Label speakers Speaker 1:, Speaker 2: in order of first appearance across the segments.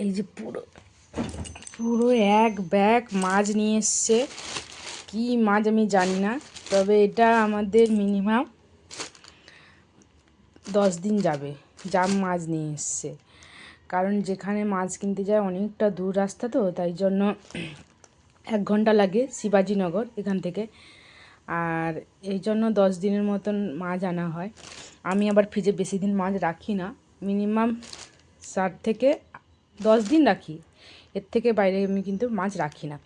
Speaker 1: এই যে পুরো পুরো এক ব্যাগ মাছ নিয়ে এসছে। কী মাছ আমি জানি না, তবে এটা আমাদের মিনিমাম দশ দিন যাবে যা মাছ নিয়ে এসছে। কারণ যেখানে মাছ কিনতে যায় অনেকটা দূর রাস্তা তো, তাই জন্য এক ঘণ্টা লাগে শিবাজীনগর এখান থেকে। আর এই জন্য দশ দিনের মতন মাছ আনা হয়। আমি আবার ফ্রিজে বেশি দিন মাছ রাখি না। মিনিমাম ষাট থেকে দশ দিন রাখি। এর থেকে বাইরে আমি কিন্তু মাছ রাখি না।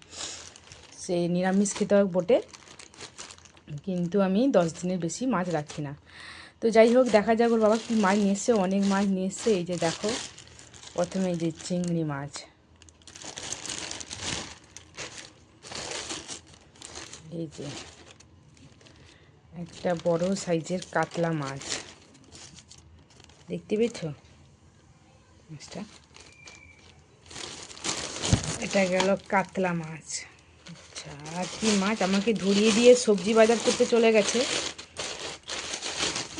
Speaker 1: সে নিরামিষ খেতে হোক বটে। কিন্তু আমি দশ দিনের বেশি মাছ রাখি না। তো যাই হোক, দেখা যাক ওর বাবা কী মাছ নিয়ে এসছে। অনেক মাছ নিয়ে এসছে। এই যে দেখো, প্রথমে এই যে চিংড়ি মাছ। এই যে একটা বড় সাইজের কাতলা মাছ। দেখতে পেয়েছ? মাছটা? এটা গেল কাতলা মাছ। আচ্ছা আর কি মাছ? আমাকে ধরিয়ে দিয়ে সবজি বাজার করতে চলে গেছে।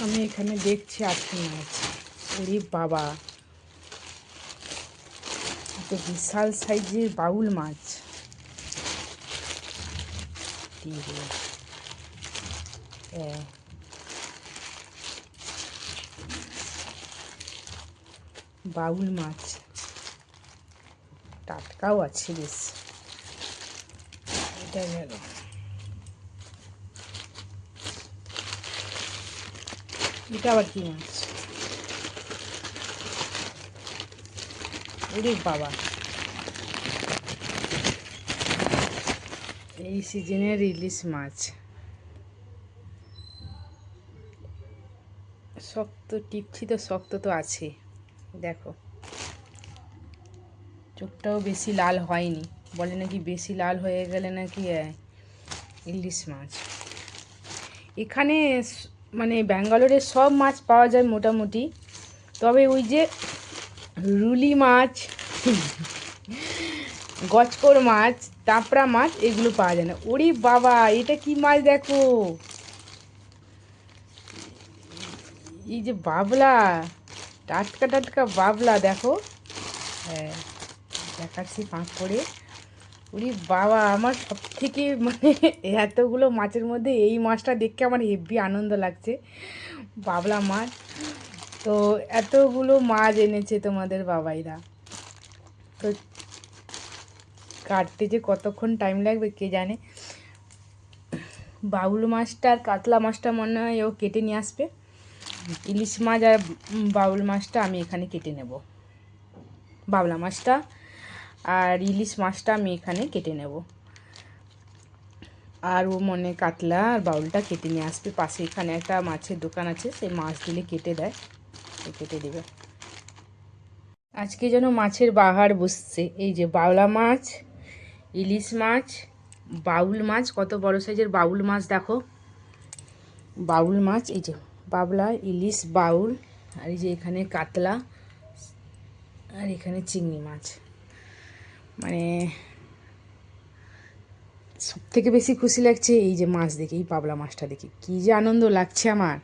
Speaker 1: আমি এখানে দেখছি আর কি মাছ। ওরে বাবা। তো বিশাল সাইজের বাউল মাছ। বাউল মাছ। টাটকাও আছে, বেশ। এটা গেল এটা আবার কি মাছ? ওরে বাবা। এই সিজনের ইলিশ মাছ। শক্ত টিপছি তো শক্ত তো আছে দেখো। চোখটাও বেশি লাল হয়নি। বলে নাকি বেশি লাল হয়ে গেলে নাকি ইলিশ মাছ। এখানে মানে ব্যাঙ্গালোরে সব মাছ পাওয়া যায় মোটামুটি। তবে ওই যে রুলি মাছ গচকর মাছ, তাপড়া মাছ, এগুলো পাওয়া যায় না। ওরে বাবা, এটা কি মাছ দেখো? এই যে বাবলা, টাটকা টাটকা বাবলা, দেখো। হ্যাঁ। দেখাচ্ছি পাঁক করে। ওরে বাবা, আমার সব থেকে মানে এতগুলো মাছের মধ্যে এই মাছটা দেখে আমার হেভি আনন্দ লাগছে। বাবলা মাছ। তো এতগুলো মাছ এনেছে তোমাদের বাবাইরা। তো কাটতে যে কতক্ষণ টাইম লাগবে কে জানে? বাউল মাছটা আর কাতলা মাছটা মনে হয় ও কেটে নিয়ে আসবে। ইলিশ মাছ আর বাউল মাছটা আমি এখানে কেটে নেব। বাবলা মাছটা আর ইলিশ মাছটা আমি এখানে কেটে নেব। আর ও মনে কাতলা আর বাউলটা কেটে নিয়ে আসবে। পাশে এখানে একটা মাছের দোকান আছে, সেই মাছ দিলে কেটে দেয়। কেটে দেবে। আজকে যেন মাছের বাহার বসছে। এই যে বাউলা মাছ, ইলিশ মাছ, বাউল মাছ, কত বড় সাইজের বাউল মাছ দেখো। বাউল মাছ, এই যে বাবলা, ইলিশ, বাউল, আর এই যে এখানে কাতলা, আর এখানে চিংড়ি মাছ। মানে সব থেকে বেশি খুশি লাগছে এই যে মাছ দেখে, এই পাবলা মাছটা দেখে। কী যে আনন্দ লাগছে আমার।